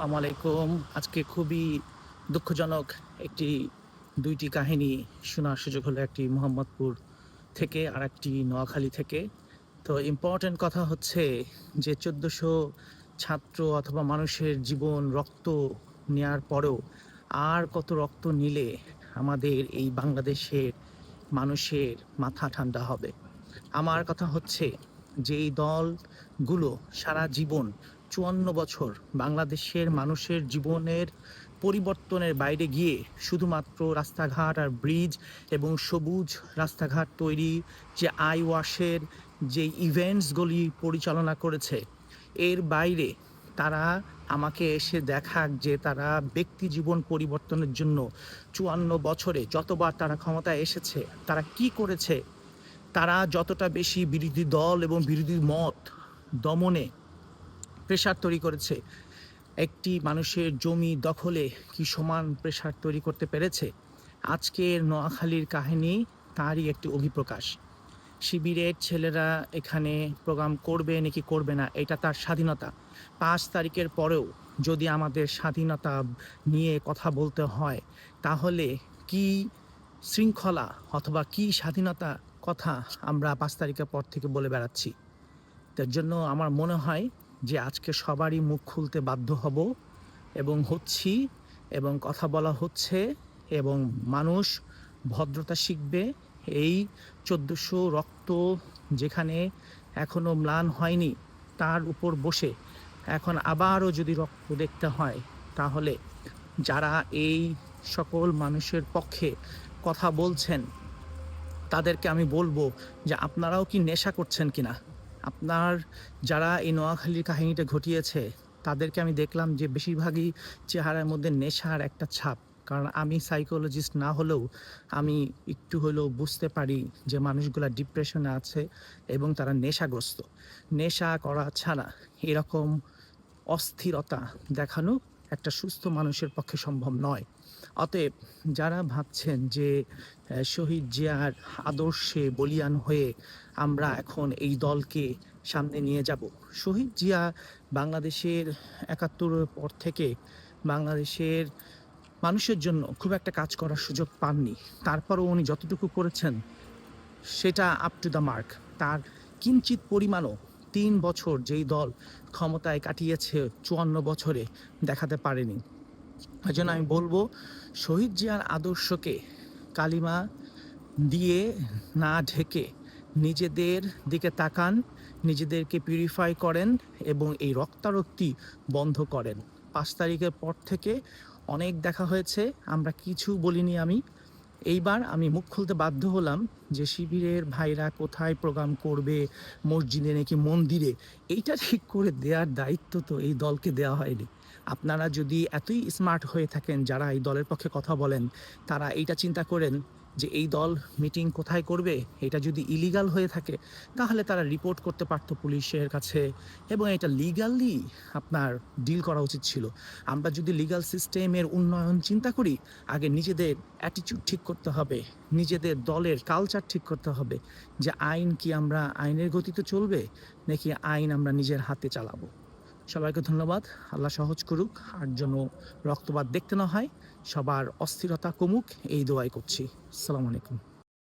আসসালামু আলাইকুম। আজকে খুবই দুঃখজনক একটি, দুইটি কাহিনী শোনার সুযোগ হলো একটি মোহাম্মদপুর থেকে আর একটি নোয়াখালী থেকে। তো ইম্পর্টেন্ট কথা হচ্ছে যে চোদ্দোশো ছাত্র অথবা মানুষের জীবন রক্ত নেয়ার পরেও আর কত রক্ত নিলে আমাদের এই বাংলাদেশের মানুষের মাথা ঠান্ডা হবে? আমার কথা হচ্ছে যে দলগুলো সারা জীবন চুয়ান্ন বছর বাংলাদেশের মানুষের জীবনের পরিবর্তনের বাইরে গিয়ে শুধুমাত্র রাস্তাঘাট আর ব্রিজ এবং সবুজ রাস্তাঘাট তৈরি যে আই ওয়াশের যে ইভেন্টসগুলি পরিচালনা করেছে, এর বাইরে তারা আমাকে এসে দেখাক যে তারা ব্যক্তি জীবন পরিবর্তনের জন্য চুয়ান্ন বছরে যতবার তারা ক্ষমতায় এসেছে, তারা কি করেছে? তারা যতটা বেশি বিরোধী দল এবং বিরোধী মত দমনে প্রেশার তৈরি করেছে। একটি মানুষের জমি দখলে কি সমান প্রেশার তৈরি করতে পেরেছে? আজকের নোয়াখালীর কাহিনী তারই একটি অভিপ্রকাশ। শিবিরের ছেলেরা এখানে প্রোগ্রাম করবে নাকি করবে না, এটা তার স্বাধীনতা। পাঁচ তারিখের পরেও যদি আমাদের স্বাধীনতা নিয়ে কথা বলতে হয়, তাহলে কি শৃঙ্খলা অথবা কি স্বাধীনতা কথা আমরা পাঁচ তারিখের পর থেকে বলে বেড়াচ্ছি? তার জন্য আমার মনে হয় যে আজকে সবারই মুখ খুলতে বাধ্য হব এবং হচ্ছি এবং কথা বলা হচ্ছে এবং মানুষ ভদ্রতা শিখবে এই চোদ্দোশো রক্ত যেখানে এখনও ম্লান হয়নি, তার উপর বসে। এখন আবারও যদি রক্ত দেখতে হয়, তাহলে যারা এই সকল মানুষের পক্ষে কথা বলছেন, তাদেরকে আমি বলব যে আপনারাও কি নেশা করছেন কিনা? আপনার যারা এই নোয়াখালীর কাহিনীটা ঘটিয়েছে, তাদেরকে আমি দেখলাম যে বেশিরভাগই চেহারার মধ্যে নেশার একটা ছাপ। কারণ আমি সাইকোলজিস্ট না হলেও আমি একটু হলেও বুঝতে পারি যে মানুষগুলো ডিপ্রেশনে আছে এবং তারা নেশাগ্রস্ত। নেশা করা ছাড়া এরকম অস্থিরতা দেখানো একটা সুস্থ মানুষের পক্ষে সম্ভব নয়। অতএব যারা ভাবছেন যে শহীদ জিয়ার আদর্শে বলিয়ান হয়ে আমরা এখন এই দলকে সামনে নিয়ে যাব। শহীদ জিয়া বাংলাদেশের একাত্তরের পর থেকে বাংলাদেশের মানুষের জন্য খুব একটা কাজ করার সুযোগ পাননি। তারপরও উনি যতটুকু করেছেন, সেটা আপ টু দ্য মার্ক তার কিঞ্চিত পরিমাণও তিন বছর যেই দল ক্ষমতায় কাটিয়েছে, চুয়ান্ন বছরে দেখাতে পারেনি। ওই জন্য আমি বলব, শহীদ জিয়ার আদর্শকে কালিমা দিয়ে না ঢেকে নিজেদের দিকে তাকান, নিজেদেরকে পিউরিফাই করেন এবং এই রক্তারক্তি বন্ধ করেন। পাঁচ তারিখের পর থেকে অনেক দেখা হয়েছে, আমরা কিছু বলিনি আমি। এইবার আমি মুখ খুলতে বাধ্য হলাম যে শিবিরের ভাইরা কোথায় প্রোগ্রাম করবে, মসজিদে নাকি মন্দিরে। এইটা ঠিক করে দেওয়ার দায়িত্ব তো এই দলকে দেওয়া হয়নি। আপনারা যদি এতই স্মার্ট হয়ে থাকেন, যারা এই দলের পক্ষে কথা বলেন, তারা এইটা চিন্তা করেন যে এই দল মিটিং কোথায় করবে, এটা যদি ইলিগাল হয়ে থাকে, তাহলে তারা রিপোর্ট করতে পারতো পুলিশের কাছে এবং এটা লিগালি আপনার ডিল করা উচিত ছিল। আমরা যদি লিগাল সিস্টেমের উন্নয়ন চিন্তা করি, আগে নিজেদের অ্যাটিটিউড ঠিক করতে হবে, নিজেদের দলের কালচার ঠিক করতে হবে যে আইন কি আমরা আইনের গতিতে চলবে, নাকি আইন আমরা নিজের হাতে চালাবো। সবাইকে ধন্যবাদ। আল্লাহ সহজ করুক আর যেন রক্তপাত দেখতে না হয়, সবার অস্থিরতা কমুক, এই দোয়াই করছি। আসসালামু আলাইকুম।